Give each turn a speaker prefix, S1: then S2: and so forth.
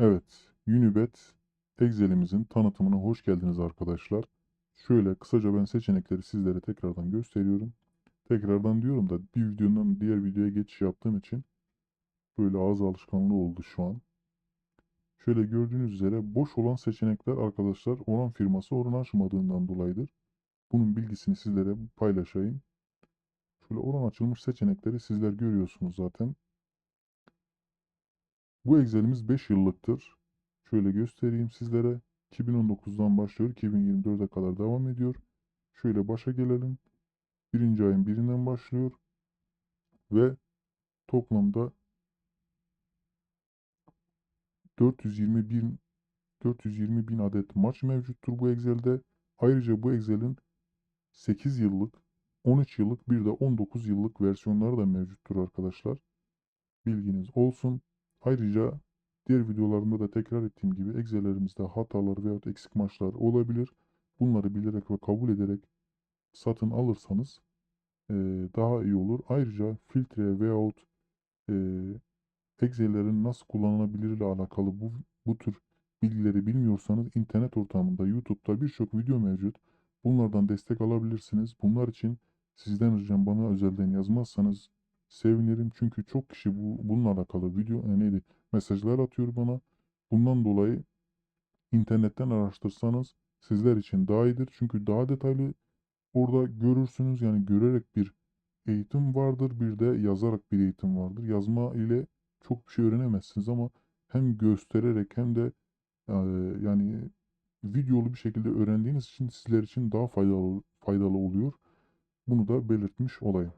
S1: Evet, Unibet Excel'imizin tanıtımına hoş geldiniz arkadaşlar. Şöyle kısaca ben seçenekleri sizlere tekrardan gösteriyorum. Tekrardan diyorum da bir videonun diğer videoya geçiş yaptığım için böyle ağız alışkanlığı oldu şu an. Şöyle gördüğünüz üzere boş olan seçenekler arkadaşlar oran firması oran açmadığından dolayıdır. Bunun bilgisini sizlere paylaşayım. Şöyle oran açılmış seçenekleri sizler görüyorsunuz zaten. Bu Excel'imiz 5 yıllıktır. Şöyle göstereyim sizlere. 2019'dan başlıyor. 2024'e kadar devam ediyor. Şöyle başa gelelim. Birinci ayın birinden başlıyor. Ve toplamda 420 bin 420 bin adet maç mevcuttur bu Excel'de. Ayrıca bu Excel'in 8 yıllık, 13 yıllık bir de 19 yıllık versiyonları da mevcuttur arkadaşlar. Bilginiz olsun. Ayrıca diğer videolarımda da tekrar ettiğim gibi Excel'lerimizde hatalar veya eksik maçlar olabilir. Bunları bilerek ve kabul ederek satın alırsanız eee, daha iyi olur. Ayrıca filtre veyahut eee Excel'lerin nasıl kullanılabilir ile alakalı bu, bu tür bilgileri bilmiyorsanız internet ortamında YouTube'da birçok video mevcut. Bunlardan destek alabilirsiniz. Bunlar için sizden ricam bana özelden yazmazsanız sevinirim. Çünkü çok kişi bu, bununla alakalı video e, neydi mesajlar atıyor bana. Bundan dolayı internetten araştırsanız sizler için daha iyidir. Çünkü daha detaylı orada görürsünüz. Yani görerek bir eğitim vardır. Bir de yazarak bir eğitim vardır. Yazma ile çok bir şey öğrenemezsiniz ama hem göstererek hem de e, yani videolu bir şekilde öğrendiğiniz için sizler için daha faydalı faydalı oluyor. Bunu da belirtmiş olayım.